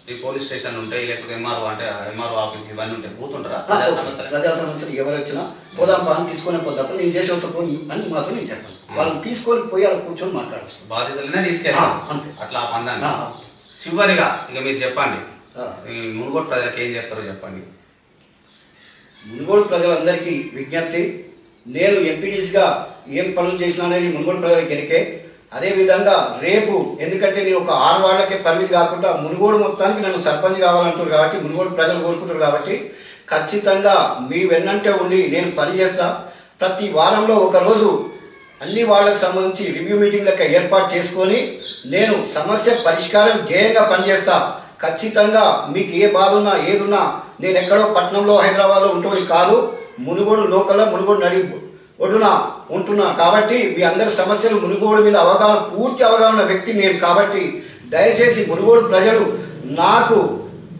ఈ పోలీస్ స్టేషన్ ఉంటాయి లేకపోతే ఎంఆర్ఓ అంటే ఎంఆర్ఓ ఆఫీస్ ఇవన్నీ ఉంటాయి కూతుంటారా ఆ, ప్రజా సమస్యలు? ఎవరు వచ్చినా పోదాం పాని తీసుకొని పోతాం. నేను చేసే వస్తా పోయి అని మాత్రం నేను చెప్పాను. వాళ్ళని తీసుకొని పోయి అలా కూర్చొని మాట్లాడుస్తాను బాధితులనే తీసుకెళ్తారు ఆ, అంతే. అట్లా పందాన్ని. చివరిగా ఇక మీరు చెప్పండి. ఈ మునుగోడు ప్రజలకు ఏం చెప్తారో చెప్పండి. మునుగోడు ప్రజలందరికీ విజ్ఞప్తి నేను ఎంపీడీసీగా ఏం పనులు చేసినా అనేది మునుగోడు ప్రజలకు ఎరికే అదేవిధంగా రేపు ఎందుకంటే నేను ఒక ఆరు వార్డులకే పరిమితి కాకుండా మునుగోడు మొత్తానికి నన్ను సర్పంచ్ కావాలంటారు కాబట్టి మునుగోడు ప్రజలు కోరుకుంటారు కాబట్టి ఖచ్చితంగా మీ వెన్నంటే ఉండి నేను పనిచేస్తా ప్రతి వారంలో ఒక రోజు అన్ని వాళ్ళకు సంబంధించి రివ్యూ మీటింగ్ లెక్క ఏర్పాటు చేసుకొని నేను సమస్య పరిష్కారం ధ్యేయంగా పనిచేస్తా. ఖచ్చితంగా మీకు ఏ బాధ ఉన్నా ఏదున్నా నేను ఎక్కడో పట్నంలో హైదరాబాద్లో ఉంటుంది కాదు మునుగోడు లోకల్లో మునుగోడు నడి ఒడ్డున ఉంటున్నా. కాబట్టి మీ అందరి సమస్యలు మునుగోడు మీద అవగాహన పూర్తి అవగాహన ఉన్న వ్యక్తి నేను కాబట్టి దయచేసి మునుగోడు ప్రజలు నాకు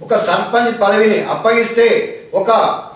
ఒక సర్పంచ్ పదవిని అప్పగిస్తే ఒక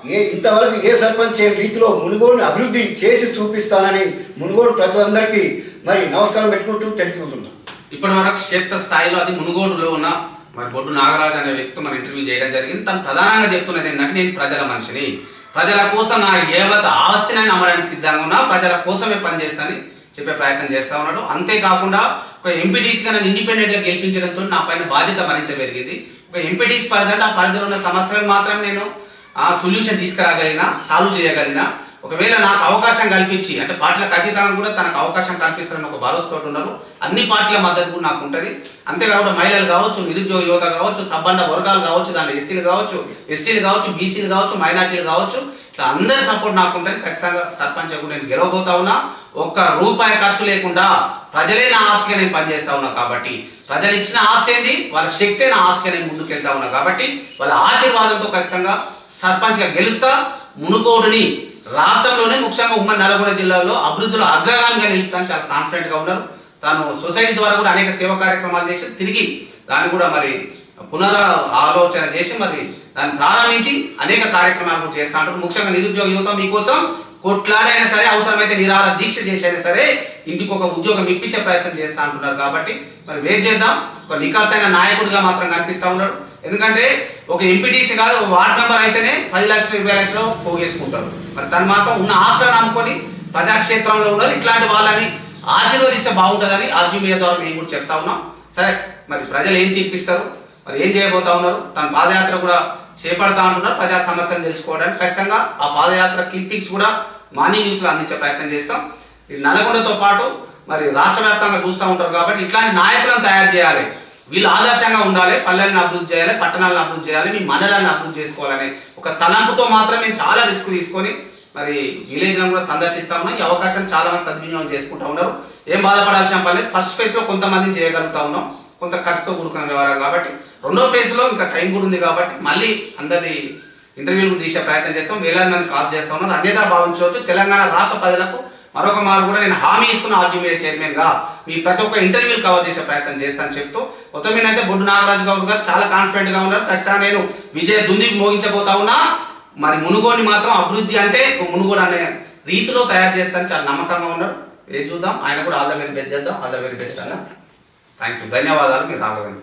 ఏ ఇంతవరకు ఏ సర్పంచ్ చేయని రీతిలో మునుగోడుని అభివృద్ధి చేసి చూపిస్తానని మునుగోడు ప్రజలందరికీ మరి నమస్కారం పెట్టుకుంటూ తెలుసుకుంటున్నాను ఇప్పటి వరకు క్షేత్ర స్థాయిలో అది మునుగోడులో ఉన్న మరి బొడ్డు నాగరాజు అనే వ్యక్తి మన ఇంటర్వ్యూ చేయడం జరిగింది. తను ప్రధానంగా చెప్తున్నది ఏంటంటే నేను ప్రజల మనిషిని. ప్రజల కోసం నా ఏవత ఆస్తిని అమ్మడానికి సిద్ధంగా ఉన్నా ప్రజల కోసమే పనిచేస్తానని చెప్పే ప్రయత్నం చేస్తా ఉన్నాడు. అంతేకాకుండా ఒక ఎంపీటీసీగా నన్ను ఇండిపెండెంట్గా గెలిపించడంతో నా పైన బాధ్యత మరింత పెరిగింది. ఒక ఎంపీటీసీ పరిధి ఆ పరిధిలో ఉన్న సమస్యలను మాత్రం నేను ఆ సొల్యూషన్ తీసుకురాగలిగినా సాల్వ్ చేయగలిగినా ఒకవేళ నాకు అవకాశం కల్పించి అంటే పార్టీలకు అతీతంగా కూడా తనకు అవకాశం కల్పిస్తారని ఒక భరోసాతో ఉన్నారు. అన్ని పార్టీల మద్దతు కూడా నాకు ఉంటుంది. అంతేకాకుండా మహిళలు కావచ్చు నిరుద్యోగ యువత కావచ్చు సబ్బండ వర్గాలు కావచ్చు దాంట్లో ఎస్సీలు కావచ్చు ఎస్టీలు కావచ్చు బీసీలు కావచ్చు మైనార్టీలు కావచ్చు ఇట్లా అందరి సపోర్ట్ నాకు ఉంటుంది. ఖచ్చితంగా సర్పంచ్ కూడా నేను గెలవబోతా ఉన్నా. ఒక్క రూపాయి ఖర్చు లేకుండా ప్రజలే నా ఆస్తిగా నేను పనిచేస్తా ఉన్నా కాబట్టి ప్రజలు ఇచ్చిన ఆస్తి ఏంది? వాళ్ళ శక్తే నా ఆస్తిగా నేను ముందుకెళ్తా ఉన్నా కాబట్టి వాళ్ళ ఆశీర్వాదంతో ఖచ్చితంగా సర్పంచ్గా గెలుస్తా. మునుకోడుని రాష్ట్రంలోనే ముఖ్యంగా ఉమ్మడి నల్గొండ జిల్లాలో అభివృద్ధిలో అగ్రగామిగా నిలుపుతాను చాలా కాన్ఫిడెంట్గా ఉన్నారు. తాను సొసైటీ ద్వారా కూడా అనేక సేవా కార్యక్రమాలు చేసి తిరిగి దాన్ని కూడా మరి పునర ఆలోచన చేసి మరి దాన్ని ప్రారంభించి అనేక కార్యక్రమాలు చేస్తా ఉంటారు. ముఖ్యంగా నిరుద్యోగ యువత మీకోసం కొట్లాడైనా సరే అవసరమైతే నిరాహార దీక్ష చేసైనా సరే ఇంటికి ఒక ఉద్యోగం ఇప్పించే ప్రయత్నం చేస్తా అంటున్నారు కాబట్టి మరి వెయిట్ చేద్దాం. ఒక నికాసైన నాయకుడిగా మాత్రం కనిపిస్తూ ఉన్నాడు. ఎందుకంటే ఒక ఎంపీటీసీ కాదు ఒక వార్డ్ మెంబర్ అయితేనే పది లక్షలు ఇరవై లక్షలు పోగేసుకుంటారు. మరి తను మాత్రం ఉన్న ఆశలను నమ్ముకొని ప్రజాక్షేత్రంలో ఉన్నారు. ఇట్లాంటి వాళ్ళని ఆశీర్వదిస్తే బాగుంటుందని ఆర్జీ మీడియా ద్వారా మేము కూడా చెప్తా ఉన్నాం. సరే మరి ప్రజలు ఏం తీర్పిస్తారు? మరి ఏం చేయబోతా ఉన్నారు? తన పాదయాత్ర కూడా చేపడతా ఉంటున్నారు. ప్రజా సమస్యలు తెలుసుకోవడానికి ఖచ్చితంగా ఆ పాదయాత్ర క్లిప్పింగ్స్ కూడా మార్నింగ్ న్యూస్లో అందించే ప్రయత్నం చేస్తాం. ఇది నల్గొండతో పాటు మరి రాష్ట్ర వ్యాప్తంగా చూస్తూ ఉంటారు కాబట్టి ఇట్లాంటి నాయకులను తయారు చేయాలి. వీళ్ళు ఆదర్శంగా ఉండాలి పల్లెలను అభివృద్ధి చేయాలి పట్టణాలను అభివృద్ధి చేయాలి మీ మండలాలను అభివృద్ధి చేసుకోవాలనే ఒక తలంపుతో మాత్రమే చాలా రిస్క్ తీసుకొని మరి విలేజ్లను కూడా సందర్శిస్తా ఉన్నాం. ఈ అవకాశం చాలా మంది సద్వినియోగం చేసుకుంటా ఉన్నారు. ఏం బాధపడాల్సిన పని లేదు. ఫస్ట్ ఫేజ్లో కొంతమందిని చేయగలుగుతా ఉన్నాం. కొంత ఖర్చుతో కూడుకున్న వ్యవహారం కాబట్టి. రెండో ఫేజ్లో ఇంకా టైం కూడా ఉంది కాబట్టి మళ్ళీ అందరి ఇంటర్వ్యూలు తీసే ప్రయత్నం చేస్తాం. వేలాది మంది కాల్ చేస్తా ఉన్నారు. అన్యదా భావించవచ్చు. తెలంగాణ రాష్ట్ర ప్రజలకు మరొక మార్గం కూడా నేను హామీ ఇస్తున్న ఆర్జీ మీడియా చైర్మన్గా. మీ ప్రతి ఒక్క ఇంటర్వ్యూలు కవర్ చేసే ప్రయత్నం చేస్తాను చెప్తూ కొత్త మీద అయితే బొడ్డు నాగరాజు గౌడ్ గారు చాలా కాన్ఫిడెంట్గా ఉన్నారు. ఖచ్చితంగా నేను విజయ దుందికి మోగించబోతా ఉన్నా. మరి మునుగోని మాత్రం అభివృద్ధి అంటే మునుగోడు అనే రీతిలో తయారు చేస్తాను చాలా నమ్మకంగా ఉన్నారు. ఏం చూద్దాం? ఆయన కూడా ఆల్ ద వెరీ బెస్ట్ చేద్దాం. ఆల్ ద వెరీ బెస్ట్ అన్న థ్యాంక్ యూ ధన్యవాదాలు. మీరు రాఘవేంద్ర